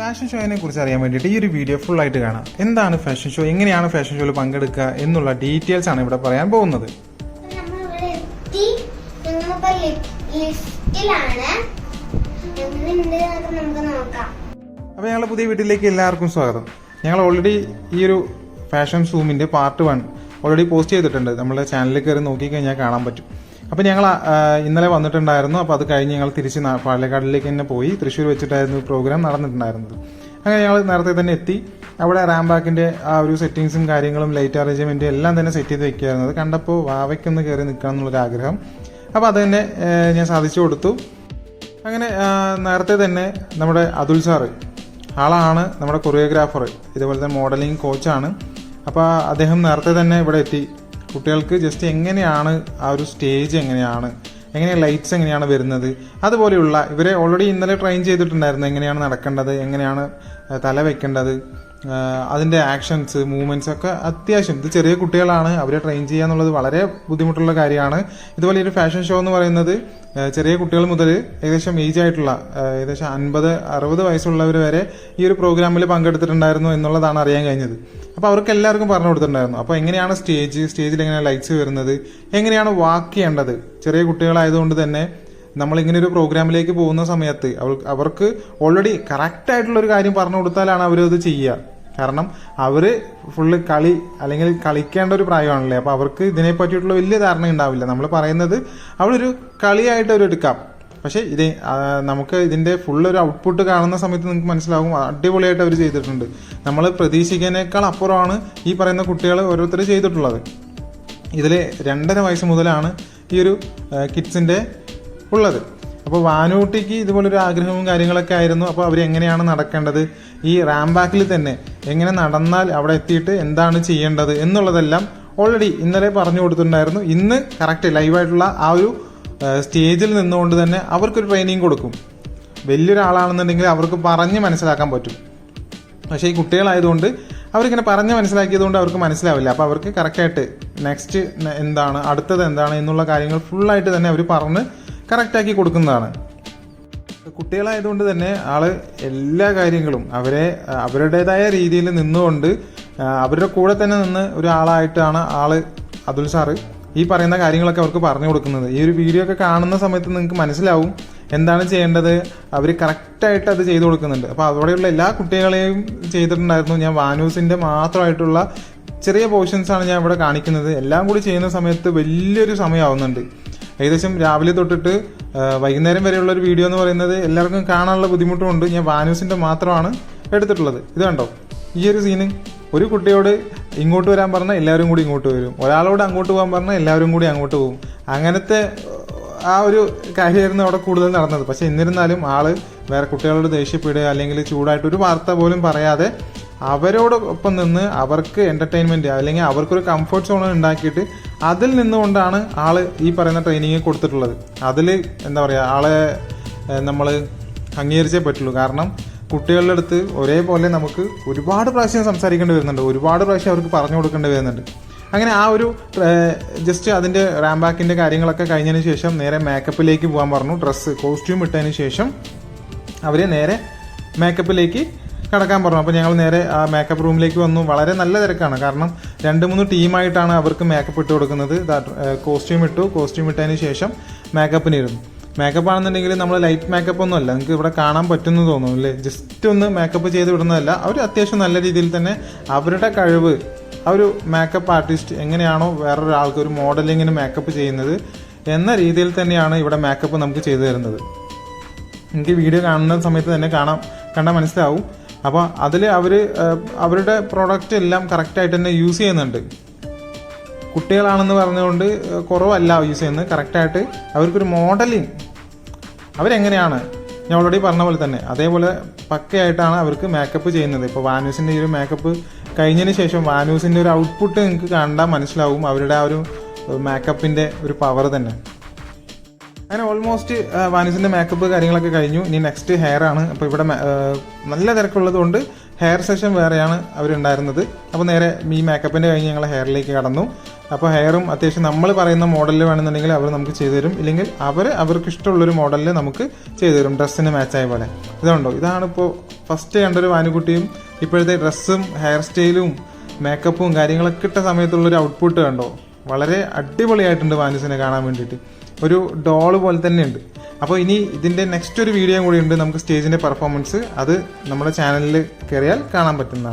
Fashion ഷോയിനെ കുറിച്ച് അറിയാൻ വേണ്ടിയിട്ട് ഈ ഒരു വീഡിയോ ഫുൾ ആയിട്ട് കാണാം. എന്താണ് ഫാഷൻ ഷോ എങ്ങനെയാണ് ഫാഷൻ ഷോയിൽ പങ്കെടുക്കുക എന്നുള്ള ഡീറ്റെയിൽസ് ആണ് ഇവിടെ പറയാൻ പോകുന്നത്. ഞങ്ങൾ അപ്പോൾ ഞങ്ങളുടെ പുതിയ വീട്ടിലേക്ക് എല്ലാവർക്കും സ്വാഗതം. ഞങ്ങൾ ഓൾറെഡി ഈ ഒരു ഫാഷൻ സൂമിന്റെ പാർട്ട് വൺ ഓൾറെഡി പോസ്റ്റ് ചെയ്തിട്ടുണ്ട്. നമ്മുടെ ചാനലിൽ കയറി നോക്കിക്കഴിഞ്ഞാൽ കാണാൻ പറ്റും. അപ്പോൾ ഞങ്ങൾ ഇന്നലെ വന്നിട്ടുണ്ടായിരുന്നു. അപ്പോൾ അത് കഴിഞ്ഞ് ഞങ്ങൾ തിരിച്ച് പാലക്കാടിലേക്ക് തന്നെ പോയി. തൃശ്ശൂർ വെച്ചിട്ടായിരുന്നു പ്രോഗ്രാം നടന്നിട്ടുണ്ടായിരുന്നത്. അങ്ങനെ ഞങ്ങൾ നേരത്തെ തന്നെ എത്തി. അവിടെ റാംബാക്കിന്റെ ആ ഒരു സെറ്റിങ്സും കാര്യങ്ങളും ലൈറ്റ് അറേഞ്ച്മെന്റും എല്ലാം തന്നെ സെറ്റ് ചെയ്ത് വെക്കുകയായിരുന്നു. അത് കണ്ടപ്പോൾ വാവയ്ക്കൊന്ന് കയറി നിൽക്കണം എന്നുള്ളൊരു ആഗ്രഹം. അപ്പോൾ അത് തന്നെ ഞാൻ സാധിച്ചു കൊടുത്തു. അങ്ങനെ നേരത്തെ തന്നെ നമ്മുടെ അതുൽ സാറ് ആളാണ് നമ്മുടെ കൊറിയോഗ്രാഫർ ഇതുപോലെ തന്നെ മോഡലിംഗ് കോച്ചാണ് അപ്പോൾ അദ്ദേഹം നേരത്തെ തന്നെ ഇവിടെ എത്തി. കുട്ടികൾക്ക് ജസ്റ്റ് എങ്ങനെയാണ് ആ ഒരു സ്റ്റേജ് എങ്ങനെയാണ് എങ്ങനെ ലൈറ്റ്സ് എങ്ങനെയാണ് വരുന്നത് അതുപോലെയുള്ള ഇവരെ ഓൾറെഡി ഇന്നലെ ട്രെയിൻ ചെയ്തിട്ടുണ്ടായിരുന്നു എങ്ങനെയാണ് നടക്കേണ്ടത് എങ്ങനെയാണ് തല വെക്കേണ്ടത് അതിന്റെ ആക്ഷൻസ് മൂവ്മെന്റ്സ് ഒക്കെ അത്യാവശ്യം. ഇത് ചെറിയ കുട്ടികളാണ്. അവരെ ട്രെയിൻ ചെയ്യുക എന്നുള്ളത് വളരെ ബുദ്ധിമുട്ടുള്ള കാര്യമാണ്. ഇതുപോലെ ഒരു ഫാഷൻ ഷോ എന്ന് പറയുന്നത് ചെറിയ കുട്ടികൾ മുതൽ ഏകദേശം ഏജ് ആയിട്ടുള്ള ഏകദേശം അൻപത് അറുപത് വയസ്സുള്ളവർ വരെ ഈ ഒരു പ്രോഗ്രാമിൽ പങ്കെടുത്തിട്ടുണ്ടായിരുന്നു എന്നുള്ളതാണ് അറിയാൻ കഴിഞ്ഞത്. അപ്പോൾ അവർക്ക് എല്ലാവർക്കും പറഞ്ഞു കൊടുത്തിട്ടുണ്ടായിരുന്നു. അപ്പോൾ എങ്ങനെയാണ് സ്റ്റേജ് സ്റ്റേജിൽ എങ്ങനെയാണ് ലൈറ്റ്സ് വരുന്നത്? എങ്ങനെയാണ് വാക്ക് ചെയ്യേണ്ടത്? ചെറിയ കുട്ടികളായതുകൊണ്ട് തന്നെ നമ്മൾ ഇങ്ങനെ ഒരു പ്രോഗ്രാമിലേക്ക് പോകുന്ന സമയത്ത് അവൾ അവർക്ക് ഓൾറെഡി കറക്റ്റ് ആയിട്ടുള്ള ഒരു കാര്യം പറഞ്ഞു കൊടുത്താലാണ് അവരത് ചെയ്യുക. കാരണം അവർ ഫുള്ള് കളി അല്ലെങ്കിൽ കളിക്കേണ്ട ഒരു പ്രായമാണല്ലേ. അപ്പോൾ അവർക്ക് ഇതിനെ പറ്റിയിട്ടുള്ള വലിയ ധാരണ ഉണ്ടാവില്ല. നമ്മൾ പറയുന്നത് അവളൊരു കളിയായിട്ട് അവർ എടുക്കാം. പക്ഷേ ഇത് നമുക്ക് ഇതിന്റെ ഫുൾ ഒരു ഔട്ട്പുട്ട് കാണുന്ന സമയത്ത് നിങ്ങൾക്ക് മനസ്സിലാകും. അടിപൊളിയായിട്ട് അവർ ചെയ്തിട്ടുണ്ട്. നമ്മൾ പ്രതീക്ഷിക്കുന്നതിനേക്കാൾ അപ്പുറമാണ് ഈ പറയുന്ന കുട്ടികൾ ഓരോരുത്തർ ചെയ്തിട്ടുള്ളത്. ഇതിൽ രണ്ടര വയസ്സ് മുതലാണ് ഈ ഒരു കിഡ്സിന്റെ ഉള്ളത്. അപ്പോൾ വാനൂട്ടിക്ക് ഇതുപോലൊരു ആഗ്രഹവും കാര്യങ്ങളൊക്കെ ആയിരുന്നു. അപ്പോൾ അവർ എങ്ങനെയാണ് നടക്കേണ്ടത്? ഈ റാംബാക്കിൽ തന്നെ എങ്ങനെ നടന്നാൽ അവിടെ എത്തിയിട്ട് എന്താണ് ചെയ്യേണ്ടത് എന്നുള്ളതെല്ലാം ഓൾറെഡി ഇന്നലെ പറഞ്ഞു കൊടുത്തിട്ടുണ്ടായിരുന്നു. ഇന്ന് കറക്റ്റ് ലൈവായിട്ടുള്ള ആ ഒരു സ്റ്റേജിൽ നിന്നുകൊണ്ട് തന്നെ അവർക്കൊരു ട്രെയിനിങ് കൊടുക്കും. വലിയൊരാളാണെന്നുണ്ടെങ്കിൽ അവർക്ക് പറഞ്ഞ് മനസ്സിലാക്കാൻ പറ്റും. പക്ഷേ ഈ കുട്ടികളായതുകൊണ്ട് അവരിങ്ങനെ പറഞ്ഞ് മനസ്സിലാക്കിയതുകൊണ്ട് അവർക്ക് മനസ്സിലാവില്ല. അപ്പോൾ അവർക്ക് കറക്റ്റായിട്ട് നെക്സ്റ്റ് എന്താണ് അടുത്തത് എന്താണ് എന്നുള്ള കാര്യങ്ങൾ ഫുള്ളായിട്ട് തന്നെ അവർ പറഞ്ഞ് കറക്റ്റാക്കി കൊടുക്കുന്നതാണ്. കുട്ടികളായതുകൊണ്ട് തന്നെ ആൾ എല്ലാ കാര്യങ്ങളും അവരെ അവരുടേതായ രീതിയിൽ നിന്നുകൊണ്ട് അവരുടെ കൂടെ തന്നെ നിന്ന് ഒരാളായിട്ടാണ് ആൾ അതുൽ സാറ് ഈ പറയുന്ന കാര്യങ്ങളൊക്കെ അവർക്ക് പറഞ്ഞു കൊടുക്കുന്നത്. ഈ ഒരു വീഡിയോ ഒക്കെ കാണുന്ന സമയത്ത് നിങ്ങൾക്ക് മനസ്സിലാവും എന്താണ് ചെയ്യേണ്ടത്. അവർ കറക്റ്റായിട്ട് അത് ചെയ്തു കൊടുക്കുന്നുണ്ട്. അപ്പോൾ അവിടെയുള്ള എല്ലാ കുട്ടികളെയും ചെയ്തിട്ടുണ്ടായിരുന്നു. ഞാൻ വാനൂസിന്റെ മാത്രമായിട്ടുള്ള ചെറിയ പോർഷൻസ് ആണ് ഞാൻ ഇവിടെ കാണിക്കുന്നത്. എല്ലാം കൂടി ചെയ്യുന്ന സമയത്ത് വലിയൊരു സമയമാവുന്നുണ്ട്. ഏകദേശം രാവിലെ തൊട്ടിട്ട് വൈകുന്നേരം വരെയുള്ള ഒരു വീഡിയോ എന്ന് പറയുന്നത് എല്ലാവർക്കും കാണാനുള്ള ബുദ്ധിമുട്ടുമുണ്ട്. ഞാൻ വാനൂസിന്റെ മാത്രമാണ് എടുത്തിട്ടുള്ളത്. ഇത് കണ്ടോ? ഈ ഒരു സീന് ഒരു കുട്ടിയോട് ഇങ്ങോട്ട് വരാൻ പറഞ്ഞാൽ എല്ലാവരും കൂടി ഇങ്ങോട്ട് വരും. ഒരാളോട് അങ്ങോട്ട് പോകാൻ പറഞ്ഞാൽ എല്ലാവരും കൂടി അങ്ങോട്ട് പോകും. അങ്ങനത്തെ ആ ഒരു കാര്യമായിരുന്നു അവിടെ കൂടുതൽ നടന്നത്. പക്ഷേ എന്നിരുന്നാലും ആൾ വേറെ കുട്ടികളോട് ദേഷ്യപ്പെടുക അല്ലെങ്കിൽ ചൂടായിട്ട് ഒരു വാർത്ത പോലും പറയാതെ അവരോടൊപ്പം നിന്ന് അവർക്ക് എന്റർടൈൻമെന്റ് അല്ലെങ്കിൽ അവർക്കൊരു കംഫർട്ട് സോൺ ഉണ്ടാക്കിയിട്ട് അതിൽ നിന്നുകൊണ്ടാണ് ആൾ ഈ പറയുന്ന ട്രെയിനിങ് കൊടുത്തിട്ടുള്ളത്. അതിൽ എന്താ പറയുക ആളെ നമ്മൾ അംഗീകരിച്ചേ പറ്റുള്ളൂ. കാരണം കുട്ടികളുടെ അടുത്ത് ഒരേപോലെ നമുക്ക് ഒരുപാട് പ്രാവശ്യം സംസാരിക്കേണ്ടി വരുന്നുണ്ട്. ഒരുപാട് പ്രാവശ്യം അവർക്ക് പറഞ്ഞു കൊടുക്കേണ്ടി വരുന്നുണ്ട്. അങ്ങനെ ആ ഒരു ജസ്റ്റ് അതിന്റെ റാംബാക്കിന്റെ കാര്യങ്ങളൊക്കെ കഴിഞ്ഞതിന് ശേഷം നേരെ മേക്കപ്പിലേക്ക് പോകാൻ പറഞ്ഞു. ഡ്രസ്സ് കോസ്റ്റ്യൂം ഇട്ടതിന് ശേഷം അവരെ നേരെ മേക്കപ്പിലേക്ക് കടക്കാൻ പറഞ്ഞു. അപ്പോൾ ഞങ്ങൾ നേരെ ആ മേക്കപ്പ് റൂമിലേക്ക് വന്നു. വളരെ നല്ല തിരക്കാണ്. കാരണം രണ്ട് മൂന്ന് ടീമായിട്ടാണ് അവർക്ക് മേക്കപ്പ് ഇട്ട് കൊടുക്കുന്നത്. കോസ്റ്റ്യൂം ഇട്ടു. കോസ്റ്റ്യൂം ഇട്ടതിന് ശേഷം മേക്കപ്പിന് ഇരുന്നു മേക്കപ്പ് ആണെന്നുണ്ടെങ്കിൽ നമ്മൾ ലൈറ്റ് മേക്കപ്പ് ഒന്നും അല്ല. നിങ്ങൾക്ക് ഇവിടെ കാണാൻ പറ്റുമെന്ന് തോന്നുന്നു അല്ലേ? ജസ്റ്റ് ഒന്ന് മേക്കപ്പ് ചെയ്ത് വിടുന്നതല്ല. അവർ അത്യാവശ്യം നല്ല രീതിയിൽ തന്നെ അവരുടെ കഴിവ് ആ ഒരു മേക്കപ്പ് ആർട്ടിസ്റ്റ് എങ്ങനെയാണോ വേറൊരാൾക്ക് ഒരു മോഡലിങ്ങിന് മേക്കപ്പ് ചെയ്യുന്നത് എന്ന രീതിയിൽ തന്നെയാണ് ഇവിടെ മേക്കപ്പ് നമുക്ക് ചെയ്തു തരുന്നത്. എനിക്ക് വീഡിയോ കാണുന്ന സമയത്ത് തന്നെ കാണാം. കണ്ടാൽ മനസ്സിലാവും. അപ്പോൾ അതിൽ അവർ അവരുടെ പ്രോഡക്റ്റ് എല്ലാം കറക്റ്റായിട്ട് തന്നെ യൂസ് ചെയ്യുന്നുണ്ട്. കുട്ടികളാണെന്ന് പറഞ്ഞുകൊണ്ട് കുറവല്ല യൂസ് ചെയ്യുന്നത്. കറക്റ്റായിട്ട് അവർക്കൊരു മോഡലിംഗ് അവരെങ്ങനെയാണ്? ഞാൻ ഓൾറെഡി പറഞ്ഞ പോലെ തന്നെ അതേപോലെ പക്കയായിട്ടാണ് അവർക്ക് മേക്കപ്പ് ചെയ്യുന്നത്. ഇപ്പോൾ വാനൂസിന്റെ ഈ ഒരു മേക്കപ്പ് കഴിഞ്ഞതിന് ശേഷം വാനൂസിന്റെ ഒരു ഔട്ട്പുട്ട് നിങ്ങൾക്ക് കണ്ടാൽ മനസ്സിലാവും അവരുടെ ആ ഒരു മേക്കപ്പിന്റെ ഒരു പവർ തന്നെ. അങ്ങനെ ഓൾമോസ്റ്റ് വാനിസിന്റെ മേക്കപ്പ് കാര്യങ്ങളൊക്കെ കഴിഞ്ഞു. ഇനി നെക്സ്റ്റ് ഹെയർ ആണ്. അപ്പോൾ ഇവിടെ നല്ല തിരക്കുള്ളതുകൊണ്ട് ഹെയർ സെഷൻ വേറെയാണ് അവരുണ്ടായിരുന്നത്. അപ്പോൾ നേരെ ഈ മേക്കപ്പിന്റെ കഴിഞ്ഞ് ഞങ്ങൾ ഹെയറിലേക്ക് കടന്നു. അപ്പോൾ ഹെയറും അത്യാവശ്യം നമ്മൾ പറയുന്ന മോഡലിൽ വേണമെന്നുണ്ടെങ്കിൽ അവർ നമുക്ക് ചെയ്തു തരും. ഇല്ലെങ്കിൽ അവർ അവർക്ക് ഇഷ്ടമുള്ളൊരു മോഡലിൽ നമുക്ക് ചെയ്തു തരും. ഡ്രസ്സിന് മാച്ചായ പോലെ. ഇതുണ്ടോ? ഇതാണിപ്പോൾ ഫസ്റ്റ് കണ്ടൊരു വാനുകുട്ടിയും ഇപ്പോഴത്തെ ഡ്രസ്സും ഹെയർ സ്റ്റൈലും മേക്കപ്പും കാര്യങ്ങളൊക്കെ ഇട്ട സമയത്തുള്ളൊരു ഔട്ട്പുട്ട് കണ്ടോ? വളരെ അടിപൊളിയായിട്ടുണ്ട് വാനിസിനെ കാണാൻ വേണ്ടിയിട്ട്. ഒരു ഡോൾ പോലെ തന്നെയുണ്ട്. അപ്പോൾ ഇനി ഇതിന്റെ നെക്സ്റ്റ് ഒരു വീഡിയോ കൂടി ഉണ്ട്. നമുക്ക് സ്റ്റേജിന്റെ പെർഫോമൻസ് അത് നമ്മുടെ ചാനലിൽ കയറിയാൽ കാണാൻ പറ്റുന്നതാണ്.